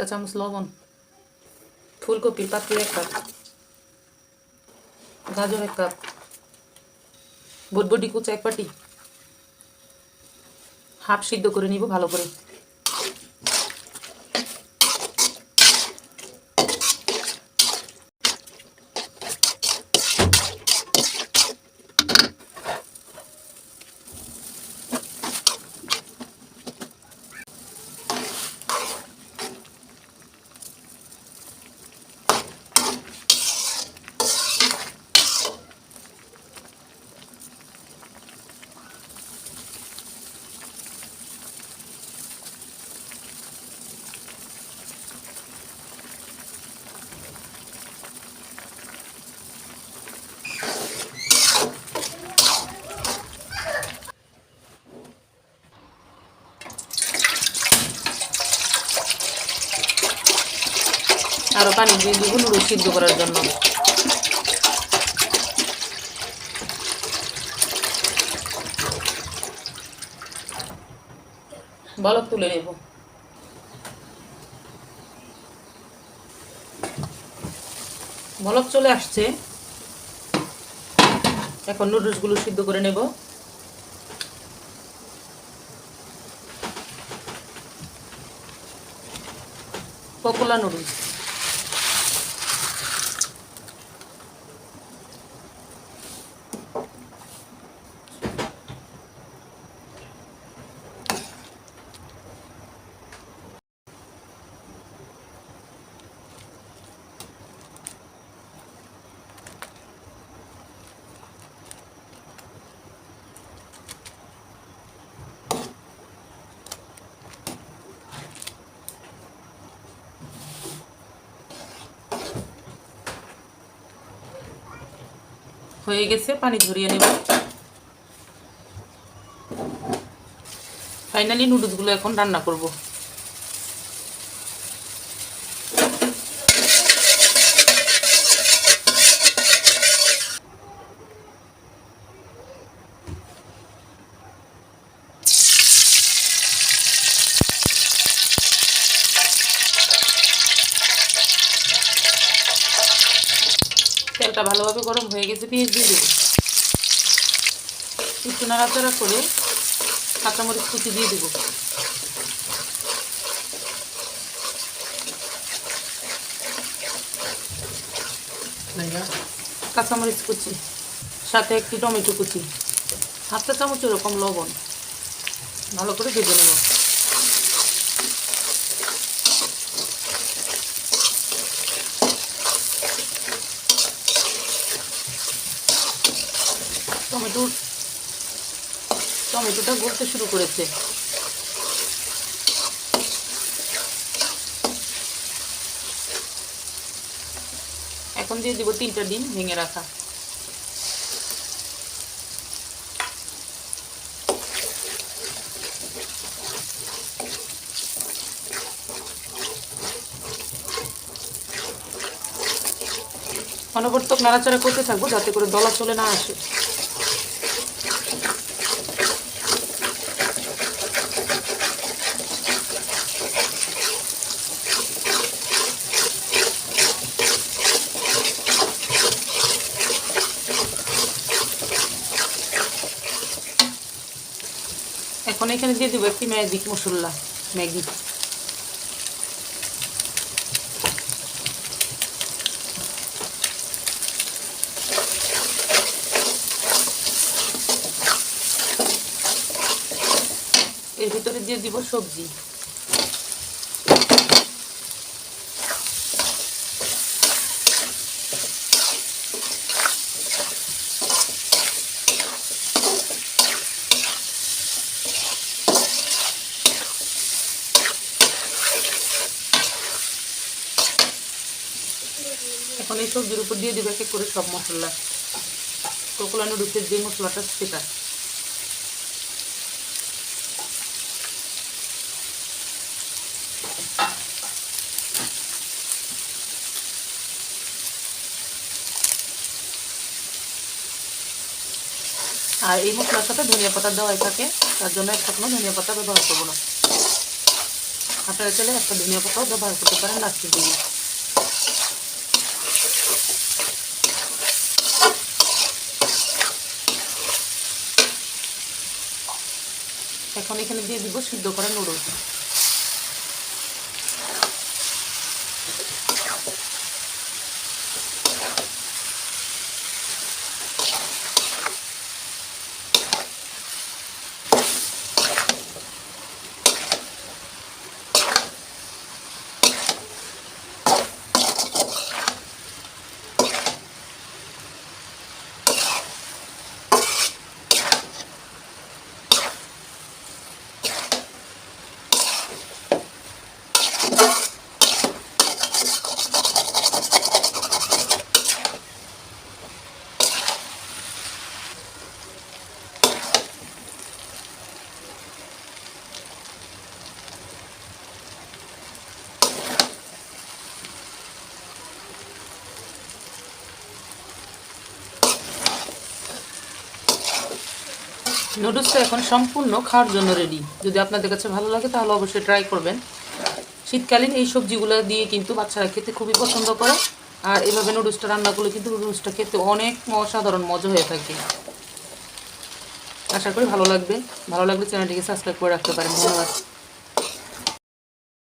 চা চামচ লবণ ফুলকপি পাতি এক কাপ গাজর এক কাপ বটবটি কুচা এক পাটি হাফ সিদ্ধ করে নিব ভালো করে আরও পানি দিয়ে দিব সিদ্ধ করার জন্য। বলক তুলে নেব। বলক চলে আসছে। এখন নুডলসগুলো সিদ্ধ করে নেব। পপুলা নুডলস। হয়ে গেছে পানি ঝরিয়ে নেব। ফাইনালি নুডলসগুলো এখন রান্না করব। তেলটা ভালোভাবে গরম হয়ে গেছে পেঁয়াজ দিয়ে দেবো। একটু নাড়াচাড়া করে কাঁচামরিচ কুচি দিয়ে দেবো। কাঁচামরিচ কুচি, সাথে একটি টমেটো কুচি হাফটা চামচ এরকম লবণ, ভালো করে ভেজে নেব। টমেটো, টমেটোটা গলতে শুরু করেছে। এখন দিয়ে দিব তিনটা ডিম ভেঙে রাখা। অনবর্তক নাড়াচাড়া করতে থাকব যাতে করে দলা চলে না আসে। এখন এখানে দিয়ে দেবো একটি ম্যাজিক মশলা ম্যাগি। এর ভিতরে দিয়ে দিব সবজি। এখন এই সবজির উপর দিয়ে দিব এক করে সব মশলা। কোকোলা নুডলসের যে মশলাটা সেটা। আর এই মশলার সাথে ধনিয়া পাতা দেওয়াই থাকে, তার জন্য এক শুকনো ধনিয়া পাতা ব্যবহার করব না। আপনারা চাইলে একটা ধনিয়া পাতাও ব্যবহার করতে পারেন লাস্টের দিকে এখন এখানে দিয়ে দিব সিদ্ধ করা নুডলস নুডলসটা এখন সম্পূর্ণ খাওয়ার জন্য রেডি যদি আপনাদের কাছে ভালো লাগে, তাহলে অবশ্যই ট্রাই করবেন। শীতকালীন এই সবজিগুলো দিয়ে কিন্তু বাচ্চারা খেতে খুবই পছন্দ করে। আর এভাবে নুডলসটা রান্না করলে কিন্তু নুডলসটা খেতে অনেক অসাধারণ মজা হয়ে থাকে। আশা করি ভালো লাগবে। ভালো লাগলে চ্যানেলটিকে সাবস্ক্রাইব করে রাখতে পারেন। ধন্যবাদ।